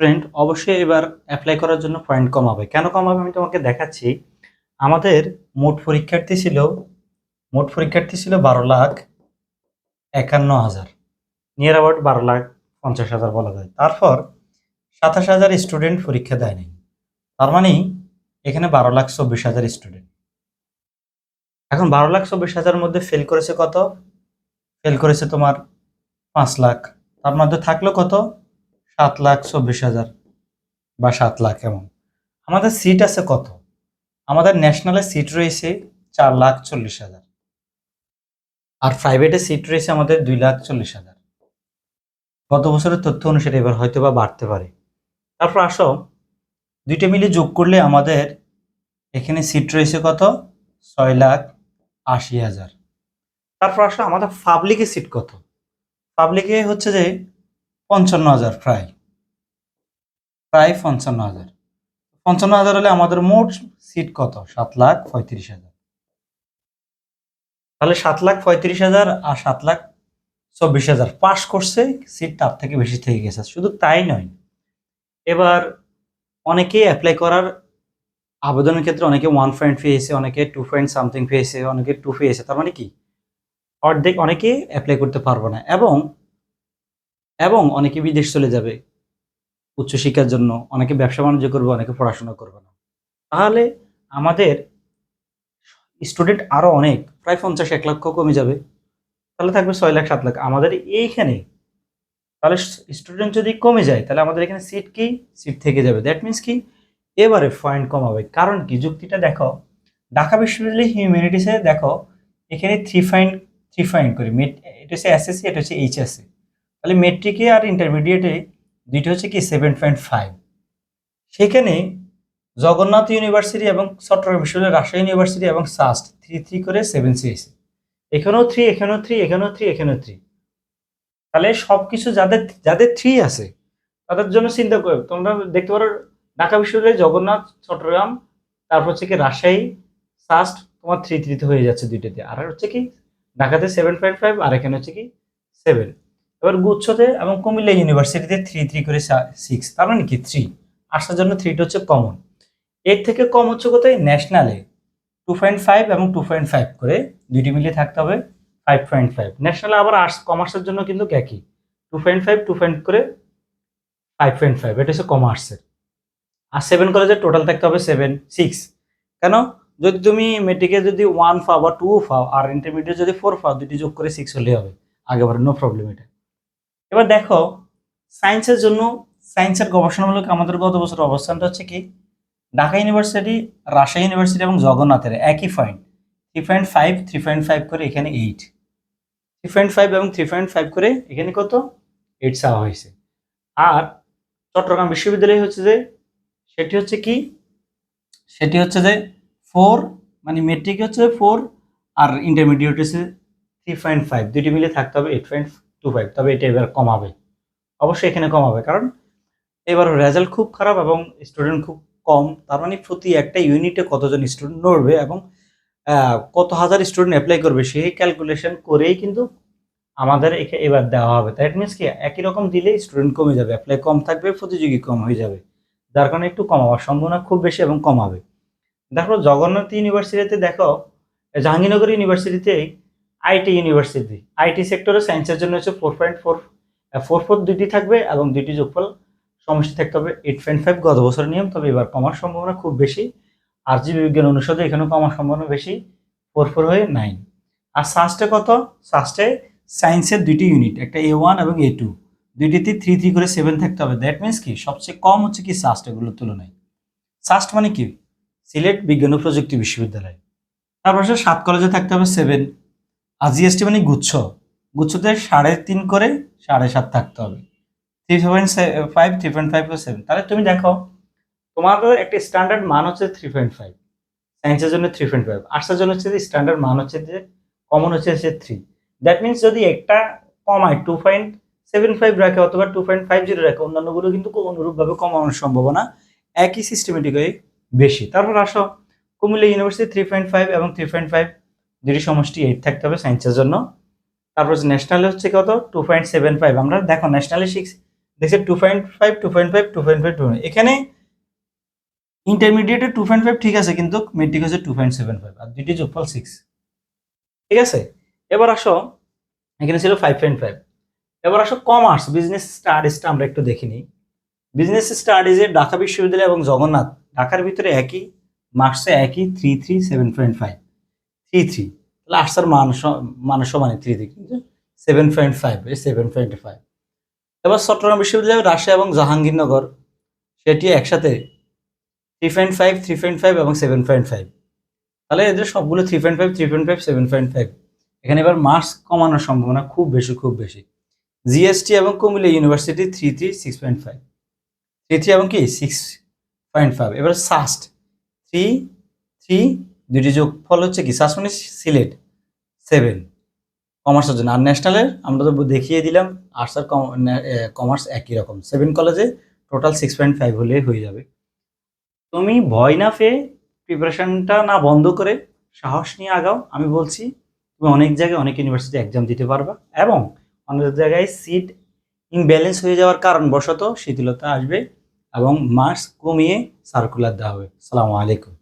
Student অবশ্যই এবার apply করার জন্য পয়েন্ট কমাবে। কেন কমাবে আমি তোমাকে দেখাচ্ছি। আমাদের মোট পরীক্ষার্থী ছিল, মোট পরীক্ষার্থী ছিল বারো লাখ একান্ন হাজার। নিয়ার অ্যাবাউট বারো লাখ পঞ্চাশ হাজার বলা যায়। তারপর সাতাশ হাজার স্টুডেন্ট পরীক্ষা দেয়নি। তার মানে এখানে বারো লাখ চব্বিশ হাজার স্টুডেন্ট এখন বারো লাখ চব্বিশ হাজারের মধ্যে ফেল করেছে কত? ফেল করেছে তোমার পাঁচ লাখ। তার মধ্যে থাকল কত? সাত লাখ চব্বিশ হাজার বা সাত লাখ এমন। আমাদের সিট আছে কত? আমাদের ন্যাশনালে সিট রয়েছে চার লাখ চল্লিশ হাজার। আর প্রাইভেটে সিট রয়েছে আমাদের দুই লাখ চল্লিশ হাজার। গত বছরের তথ্য অনুসারে এবার হয়তো বা বাড়তে পারে। তারপর আসো, দুইটা মিলে যোগ করলে আমাদের এখানে সিট রয়েছে কত? ছয় লাখ আশি হাজার। তারপর আসো, আমাদের পাবলিকে সিট কত? পাবলিকে হচ্ছে যে পঞ্চান্ন হাজার, প্রায়। প্রায় পঞ্চান্ন হাজার। পঞ্চান্ন হাজার হলে আমাদের মোট সিট কত? সাত লাখ পঁয়ত্রিশ হাজার। তাহলে সাত লাখ পঁয়ত্রিশ হাজার আর সাত লাখ চব্বিশ হাজার। পাস করছে সিট তার থেকে বেশি থেকে গেছে। শুধু তাই নয়, এবার অনেকেই অ্যাপ্লাই করার আবেদনের ক্ষেত্রে অনেকে ওয়ান পয়েন্ট পেয়েছে, অনেকে টু পয়েন্ট সামথিং পেয়েছে, অনেকে টু পেয়েছে। তার মানে কি? অর্ধেক অনেকে অ্যাপ্লাই করতে পারব না। এবং এবং অনেকে বিদেশ চলে যাবে। উচ্চশিক্ষার জন্য অনেকে ব্যবসা বাণিজ্য করবে, অনেকে পড়াশোনা করবে না। তাহলে আমাদের স্টুডেন্ট আরও অনেক, প্রায় পঞ্চাশ এক লক্ষ কমে যাবে। তাহলে থাকবে ছয় লাখ, সাত লাখ। আমাদের এইখানে তাহলে স্টুডেন্ট যদি কমে যায়, তাহলে আমাদের এখানে সিট কি? সিট থেকে যাবে। দ্যাট মিনস কি? এবারে পয়েন্ট কমাবে। কারণ কি? যুক্তিটা দেখো। ঢাকা বিশ্ববিদ্যালয় হিউম্যানিটিসে দেখো, এখানে থ্রি ফাইন থ্রি ফাইন করি। এটা হচ্ছে এসএসসি এটা হচ্ছে এইচএসসি তাহলে মেট্রিকে আর ইন্টারমিডিয়েটে দুইটা হচ্ছে কি সেভেন পয়েন্ট ফাইভ সেখানে জগন্নাথ ইউনিভার্সিটি এবং চট্টগ্রাম বিশ্ববিদ্যালয় রাজশাহী ইউনিভার্সিটি এবং সাস্ট থ্রি থ্রি করে সেভেন সিএসি এখানেও থ্রি এখানেও থ্রি এখানেও থ্রি এখানেও থ্রি তাহলে সব কিছু যাদের যাদের থ্রি আছে, তাদের জন্য চিন্তা করবে তোমরা দেখতে পারো ঢাকা বিশ্ববিদ্যালয়, জগন্নাথ, চট্টগ্রাম, তারপর হচ্ছে কি রাজশাহী সাস্ট তোমার থ্রি থ্রিতে হয়ে যাচ্ছে দুইটাতে। আর হচ্ছে কি ঢাকাতে সেভেন পয়েন্ট ফাইভ আর এখানে হচ্ছে কি সেভেন এবার গুচ্ছতে এবং কুমিল্লা ইউনিভার্সিটিতে থ্রি থ্রি করে সিক্স তার মানে কি থ্রি আসার জন্য থ্রিটা হচ্ছে কমন এর থেকে কম হচ্ছে কোথায়? ন্যাশনালে টু পয়েন্ট ফাইভ এবং টু পয়েন্ট ফাইভ করে দুইটি মিলিয়ে থাকতে হবে ফাইভ পয়েন্ট ফাইভ ন্যাশনালে আবার আর্টস কমার্সের জন্য কিন্তু একই? Two point five two point করে ফাইভ পয়েন্ট ফাইভ এটা হচ্ছে কমার্সের আর সেভেন কলেজের টোটাল থাকতে হবে সেভেন সিক্স কেন? যদি তুমি মেট্রিকে যদি ওয়ান ফাও বা টু ফাও আর ইন্টারমিডিয়েট যদি ফোর ফাও দুটি যোগ করে সিক্স হলে হবে। আগেবার নো প্রবলেম এটা। এবার দেখো সায়েন্সের জন্য সায়েন্সের গবেষণামূলক আমাদের গত বছর অবস্থানটা হচ্ছে কি? ঢাকা ইউনিভার্সিটি রাজশাহী ইউনিভার্সিটি এবং জগন্নাথের একই point three point five three point five করে এখানে এইট থ্রি পয়েন্ট ফাইভ এবং থ্রি পয়েন্ট ফাইভ করে এখানে কত? এইট চাওয়া হয়েছে। আর চট্টগ্রাম বিশ্ববিদ্যালয় হচ্ছে যে, সেটি হচ্ছে কি? সেটি হচ্ছে যে ফোর মানে মেট্রিক হচ্ছে ফোর আর ইন্টারমিডিয়েট হচ্ছে থ্রি পয়েন্ট ফাইভ দুটি মিলে থাকতে হবে এইট পয়েন্ট টু ফাইভ তবে এটা এবার কমাবে। অবশ্যই এখানে কমাবে, কারণ এবার রেজাল্ট খুব খারাপ এবং স্টুডেন্ট খুব কম। তার মানে প্রতি একটা ইউনিটে কতজন স্টুডেন্ট নড়বে এবং কত হাজার স্টুডেন্ট অ্যাপ্লাই করবে সেই ক্যালকুলেশন করেই কিন্তু আমাদের এখে- এবার দেওয়া হবে। দ্যাট মিনস কি? একই রকম দিলে স্টুডেন্ট কমে যাবে অ্যাপ্লাই কম থাকবে, প্রতিযোগী কম হয়ে যাবে। যার কারণে একটু কমাবার সম্ভাবনা খুব বেশি এবং কমাবে। দেখো, জগন্নাথ ইউনিভার্সিটিতে দেখো, জাহাঙ্গীরনগর ইউনিভার্সিটিতে আইটি ইউনিভার্সিটি। আইটি সেক্টরে সায়েন্সের জন্য হচ্ছে four point four four four দুইটি থাকবে এবং দুইটি যোগফল সমষ্টি থাকতে হবে এইট পয়েন্ট ফাইভ গত বছরের নিয়ম, তবে এবার কমার সম্ভাবনা খুব বেশি। আর জীব বিজ্ঞান অনুষদে এখানেও কমার সম্ভাবনা বেশি ফোর ফোর হয়ে নাইন আর সাস্টে কত? সাস্টে সায়েন্সের দুইটি ইউনিট একটা এ ওয়ান এবং এ টু দুইটিতে থ্রি থ্রি করে সেভেন থাকতে হবে। দ্যাট মিনস কি? সবচেয়ে কম হচ্ছে কি সাস্ট এগুলোর তুলনায়। সাস্ট মানে কি? সিলেট বিজ্ঞান ও প্রযুক্তি বিশ্ববিদ্যালয়। তারপর সাত কলেজে থাকতে হবে সেভেন আর জিএসটি মানে গুচ্ছ। গুচ্ছতে সাড়ে তিন করে সাড়ে সাত থাকতে হবে। Three point five three point five seven তাহলে তুমি দেখো, তোমাদের একটা স্ট্যান্ডার্ড মান হচ্ছে থ্রি পয়েন্ট ফাইভ সায়েন্সের জন্য থ্রি পয়েন্ট ফাইভ আর্টসের জন্য হচ্ছে স্ট্যান্ডার্ড মান হচ্ছে যে কমন হচ্ছে যে থ্রি দ্যাট মিনস যদি একটা কম কমায় টু পয়েন্ট সেভেন ফাইভ রাখে অথবা টু পয়েন্ট ফাইভ জিরো রাখে, অন্যান্যগুলো কিন্তু অনুরূপভাবে কমানোর সম্ভাবনা একই সিস্টেমেটিক হয়ে বেশি। তারপর আসো, Comilla university three point five এবং থ্রি পয়েন্ট ফাইভ দুটি সমষ্টি এইট থাকতে হবে সায়েন্সের জন্য। তারপর হচ্ছে ন্যাশনালে হচ্ছে কত? টু পয়েন্ট সেভেন ফাইভ আমরা দেখো ন্যাশনালে সিক্স দেখছে two point five two point five two point five two এখানে ইন্টারমিডিয়েটে টু পয়েন্ট ফাইভ ঠিক আছে, কিন্তু মেট্রিক হচ্ছে টু পয়েন্ট সেভেন ফাইভ আর দুইটি যোগফল সিক্স ঠিক আছে? এবার আসো, এখানে ছিল ফাইভ পয়েন্ট ফাইভ এবার আসো কমার্স বিজনেস স্টাডিজটা আমরা একটু দেখে নিই। বিজনেস স্টাডিজে ঢাকা বিশ্ববিদ্যালয় এবং জগন্নাথ, ঢাকার ভিতরে একই মার্কসে একই three three seven point five three three তাহলে আর্টসের মান স- মান থ্রি থ্রি কিন্তু সেভেন পয়েন্ট ফাইভ এই সেভেন পয়েন্ট ফাইভ এবার চট্টগ্রাম বিশ্ববিদ্যালয়, রাজশাহী এবং জাহাঙ্গীরনগর, সেটি একসাথে three point five three point five এবং সেভেন পয়েন্ট ফাইভ তাহলে এদের সবগুলো three point five three point five seven point five এখানে এবার মার্কস কমানোর সম্ভাবনা খুব বেশি খুব বেশি। জিএসটি এবং Comilla university three three six point five three three এবং কি? সিক্স পয়েন্ট ফাইভ এবার সাস্ট থ্রি থ্রি দুটি যোগ ফল হচ্ছে কি? মানে সিলেট সেভেন কমার্সের জন্য। আর ন্যাশনালের আমরা তো দেখিয়ে দিলাম আর্টস আর কমার্স একই রকম। সেভেন কলেজে টোটাল সিক্স পয়েন্ট ফাইভ হলে হয়ে যাবে। তুমি ভয় না পেয়ে প্রিপারেশনটা না বন্ধ করে সাহস নিয়ে আগাও। আমি বলছি, তুমি অনেক জায়গায়, অনেক ইউনিভার্সিটি এক্সাম দিতে পারবা এবং অনেক জায়গায় সিট ইমব্যালেন্স হয়ে যাওয়ার কারণবশত শিথিলতা আসবে এবং মার্কস কমিয়ে সার্কুলার দেওয়া হবে। সালামু আলাইকুম